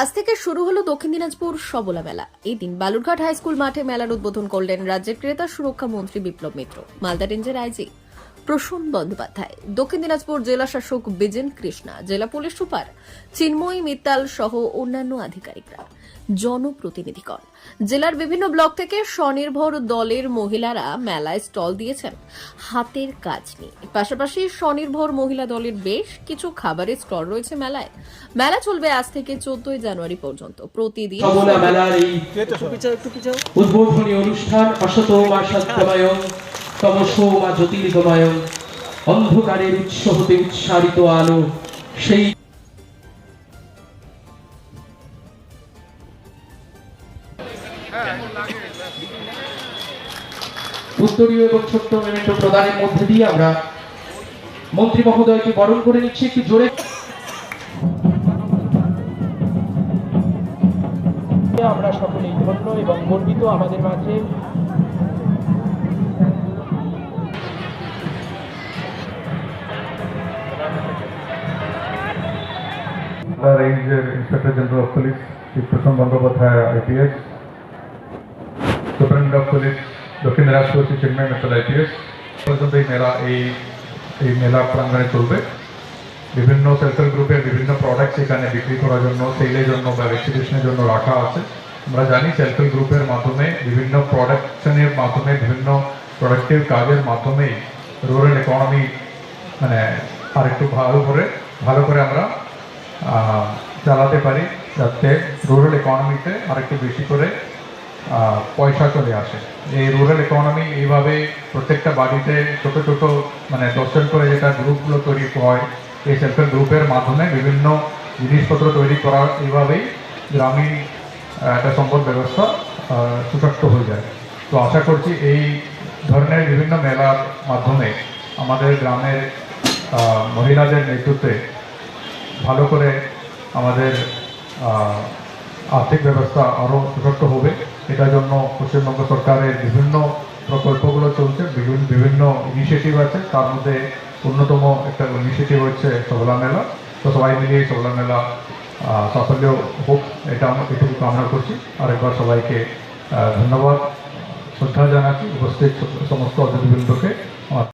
আজ থেকে শুরু হলো দক্ষিণ দিনাজপুর সবলা মেলা। এই দিন বালুরঘাট হাই স্কুল মাঠে মেলার উদ্বোধন করলেন রাজ্যের ক্রেতা সুরক্ষা মন্ত্রী বিপ্লব মিত্র। মালদা রেঞ্জের আইজি প্রসূন বন্দ্যোপাধ্যায়। দক্ষিণ দিনাজপুর জেলা শাসক বিজেন কৃষ্ণা জেলা পুলিশ সুপার চিন্ময়ী মিত্তাল সহ অন্যান্য আধিকারিকরা। জনপ্রতিনিধিগণ। জেলার বিভিন্ন ব্লক থেকে স্বনির্ভর দলের মহিলারা মেলায় স্টল দিয়েছেন। হাতের কাজ নিয়ে। পাশাপাশি স্বনির্ভর মহিলা দলের বেশ কিছু খাবারের স্টল রয়েছে মেলায়। মেলা চলবে আজ থেকে চোদ্দই জানুয়ারি পর্যন্ত। প্রতিদিন উদ্বোধনী অনুষ্ঠান অসত মা সত্যময়ং তমস মা জ্যোতির্গময়ং অন্ধকারের উৎস হতে উৎসারিত আলো, সেই উত্তরীয় এবং ছোট্ট মেমেন্টো প্রদানের মধ্যে দিয়ে আমরা মন্ত্রী মহোদয়কে বরণ করে নিচ্ছি, একটু জোরে। আমরা সকলেই ধন্য এবং গর্বিত আমাদের মাঝে The Ranger Inspector General of Police, Chief Prashant Bandyopadhyay, IPS, Superintendent of Police, Dakshin Dinajpur Shri Chinmay Mittal IPS পর্যন্ত এই মেলা এই এই মেলা প্রাঙ্গণে চলবে। বিভিন্ন সেলফ হেল্প গ্রুপের বিভিন্ন প্রোডাক্টস এখানে বিক্রি করার জন্য সেলের জন্য বা এক্সিবিশনের জন্য রাখা আছে। আমরা জানি সেলফ হেল্প গ্রুপের মাধ্যমে বিভিন্ন প্রোডাকশনের মাধ্যমে বিভিন্ন প্রোডাক্টিভ কাজের মাধ্যমে রুরাল ইকোনমি মানে আরেকটু ভালো করে ভালো করে আমরা চালাতে পারি যাতে রুরাল ইকোনমিতে আরেকটু বেশি করে পয়সা চলে আসে। এই রুরাল ইকোনমি এইভাবে প্রত্যেকটা বাড়িতে ছোট ছোট মানে দশজন করে যেটা গ্রুপগুলো তৈরি হয়, এই সেলফ হেল্প গ্রুপের মাধ্যমে বিভিন্ন জিনিসপত্র তৈরি করা, এইভাবেই গ্রামীণ একটা সম্পদ ব্যবস্থা সুশক্ত হয়ে যায়। তো আশা করছি এই ধরনের বিভিন্ন মেলার মাধ্যমে আমাদের গ্রামের মহিলাদের নেতৃত্বে ভালো করে আমাদের আর্থিক ব্যবস্থা আরও সশক্ত হবে। এটার জন্য পশ্চিমবঙ্গ সরকারের বিভিন্ন প্রকল্পগুলো চলছে বিভিন্ন বিভিন্ন ইনিশিয়েটিভ আছে। তার মধ্যে অন্যতম একটা ইনিশিয়েটিভ হচ্ছে সবলা মেলা। তো সবাই এই সবলা মেলা সাফল্য হোক, এটা আমরা এটুকু কামনা করছি। আরেকবার সবাইকে ধন্যবাদ। শ্রদ্ধা জানাচ্ছি। উপস্থিত সমস্ত অতিথিবৃন্দকে।